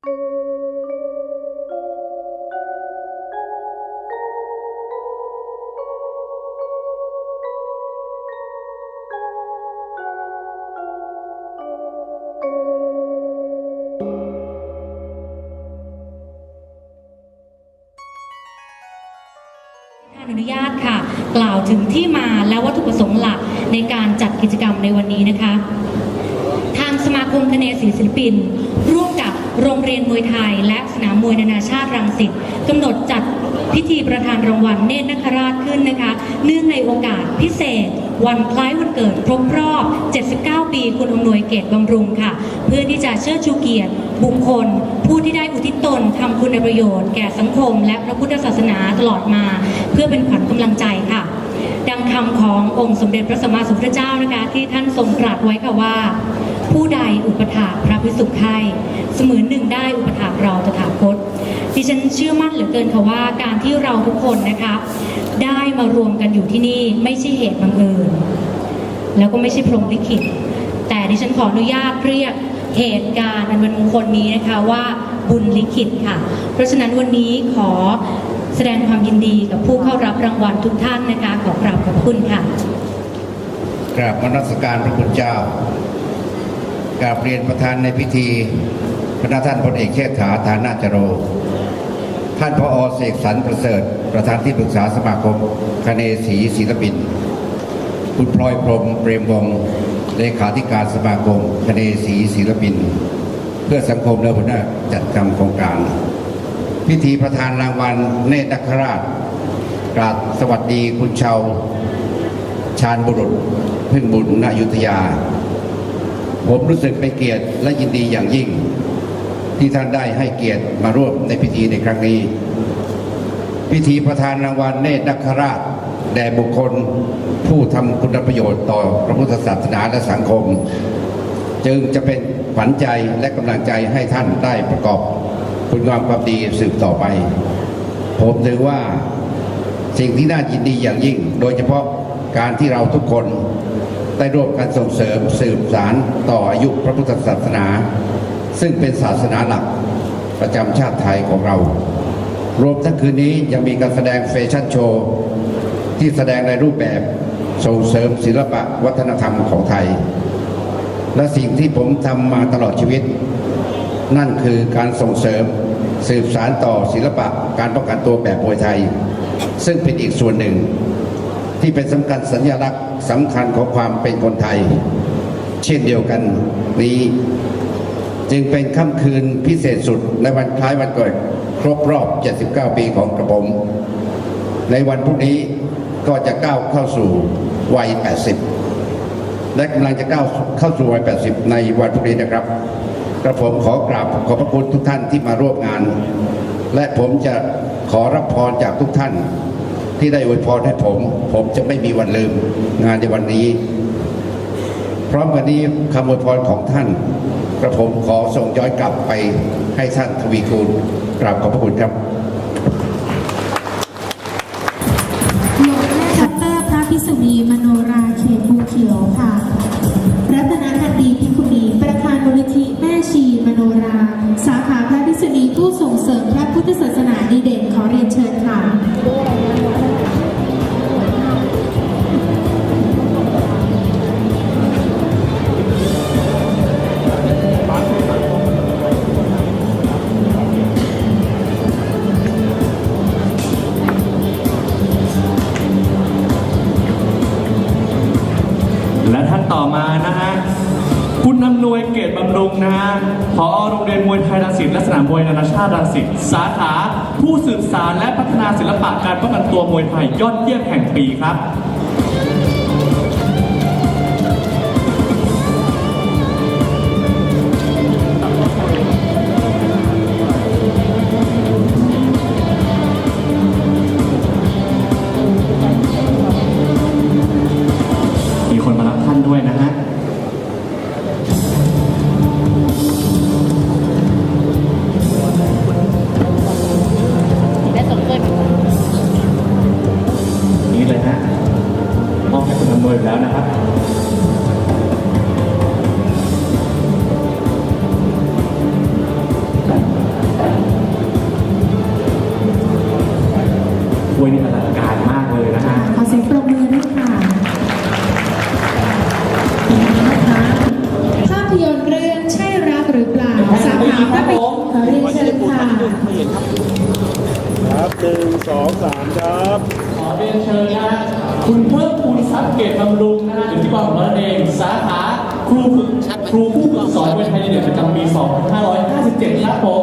อนุญาตค่ะ กล่าวถึงที่มาและวัตถุประสงค์หลักในการจัดกิจกรรมในวันนี้นะคะ ทางสมาคมคเนศิลปิน ร่วมกับ โรงเรียนมวยไทย และสนามมวยนานาชาติรังสิตกำหนดจัดพิธีประธานรางวัลเนตรนคราชขึ้นนะคะ เนื่องในโอกาสพิเศษ วันคล้ายวันเกิดครบรอบ 79 ปีคุณอำนวยเกตบำรุงค่ะ เพื่อที่จะเชิดชูเกียรติบุคคล ผู้ที่ได้อุทิศตนทำคุณประโยชน์แก่สังคม และพระพุทธศาสนาตลอดมา เพื่อเป็นขวัญกำลังใจค่ะ ดังคำขององค์สมเด็จพระสัมมาสัมพุทธเจ้านะคะ ที่ท่านทรงตรัสไว้ค่ะว่า ผู้ใดอุปถาพระพิสุขให้เสมือนหนึ่งได้อุปถาเราตถาคตดิฉันเชื่อมั่นเหลือเกินค่ะว่าการที่เราทุกคนนะคะได้มารวมกันอยู่ที่นี่ไม่ใช่เหตุบังเอิญแล้วก็ไม่ใช่พรหมลิขิตแต่ดิฉันขออนุญาตเรียกเหตุการณ์อันเป็นมงคลนี้นะคะว่าบุญลิขิตค่ะ เพราะฉะนั้นวันนี้ขอแสดงความยินดีกับผู้เข้ารับรางวัลทุกท่านนะคะขอกราบขอบคุณค่ะกราบมนัสการพระคุณเจ้า กราบเรียนประธานในพิธีพระท่านพลเอกเชษฐาฐานาจโร ท่านพออเสกสรรประเสริฐ ประธานที่ปรึกษาสมาคมคเนศีศิลปิน คุณพลอยพรหมเปรมวงศ์เลขาธิการสมาคมคเนศีศิลปิน เพื่อสังคมและหัวหน้าจัดกรรมโครงการ พิธีประธานรางวัลเนตรนคราชกราบสวัสดีคุณชาวชาญบุรุษพึ่งบุญณอยุธยา ผมรู้สึกเป็นเกียรติและยินดีอย่างยิ่ง ที่ท่านได้ให้เกียรติมาร่วมในพิธีในครั้งนี้ พิธีประธานรางวัลเนตรนคราชแด่บุคคลผู้ทำคุณประโยชน์ต่อพระพุทธศาสนาและสังคม จึงจะเป็นขวัญใจและกำลังใจให้ท่านได้ประกอบคุณงามความดีสืบต่อไป ผมถือว่าสิ่งที่น่ายินดีอย่างยิ่ง โดยเฉพาะการที่เราทุกคน ได้ร่วมกันส่งเสริมสืบสารต่ออายุพระพุทธศาสนา ซึ่งเป็นศาสนาหลักประจำชาติไทยของเรา รวมทั้งคืนนี้ยังมีการแสดงแฟชั่นโชว์ ที่แสดงในรูปแบบส่งเสริมศิลปะวัฒนธรรมของไทย และสิ่งที่ผมทำมาตลอดชีวิต นั่นคือการส่งเสริมสืบสารต่อศิลปะการป้องกันตัวแบบมวยไทย ซึ่งเป็นอีกส่วนหนึ่ง ที่เป็นสำคัญสัญลักษณ์สำคัญของความเป็นคนไทย เช่นเดียวกันนี้ จึงเป็นค่ำคืนพิเศษสุดในวันคล้ายวันเกิด ครบรอบ 79 ปีของกระผม ในวันพรุ่งนี้ก็จะก้าวเข้าสู่วัย 80 และกำลังจะก้าวเข้าสู่วัย 80 ในวันพรุ่งนี้นะครับ กระผมขอกราบขอบพระคุณทุกท่านที่มาร่วมงาน และผมจะขอรับพรจากทุกท่าน ที่ได้อวยพรให้ผม ผมจะไม่มีวันลืมงานในวันนี้ พร้อมกันนี้คำอวยพรของท่านกระผมขอส่งย้อนกลับไปให้ท่านทวีคูณกราบขอบพระคุณครับหลวงแม่อกเตอรพระพิสุณีมโนราเขตภูเขียวค่ะรัตนคันดีพิคุณีประธานมูลนิธิแม่ชีมโนรา สาขาพระพิสุณีผู้ส่งเสริมพระพุทธศาส และท่านต่อมานะฮะคุณนำนวยเกตบำรุงนะฮะผอโรงเรียนมวยไทยรังสิตและสนามมวยนานาชาติรังสิตสาขา ผู้สืบสารและพัฒนาศิลปะการป้องกันตัวมวยไทยยอดเยี่ยมแห่งปีครับ รัท่านด้วยนะฮะนี่เลยฮะมอบให้คุณอำนวยแล้วนะครับวยนี่อะไร ครับผมขอเรียนเชิญค่ะครับหนึ่งสองสามครับขอเรียนเชิญนะฮะคุณเพิ่มพูนทรัพย์เกตบำรุงนะฮะหรือที่บอกของเราเองสาขาครูฝึกครูผู้ฝึกสอนมวยไทยในเดือนประจำปี2557ครับผม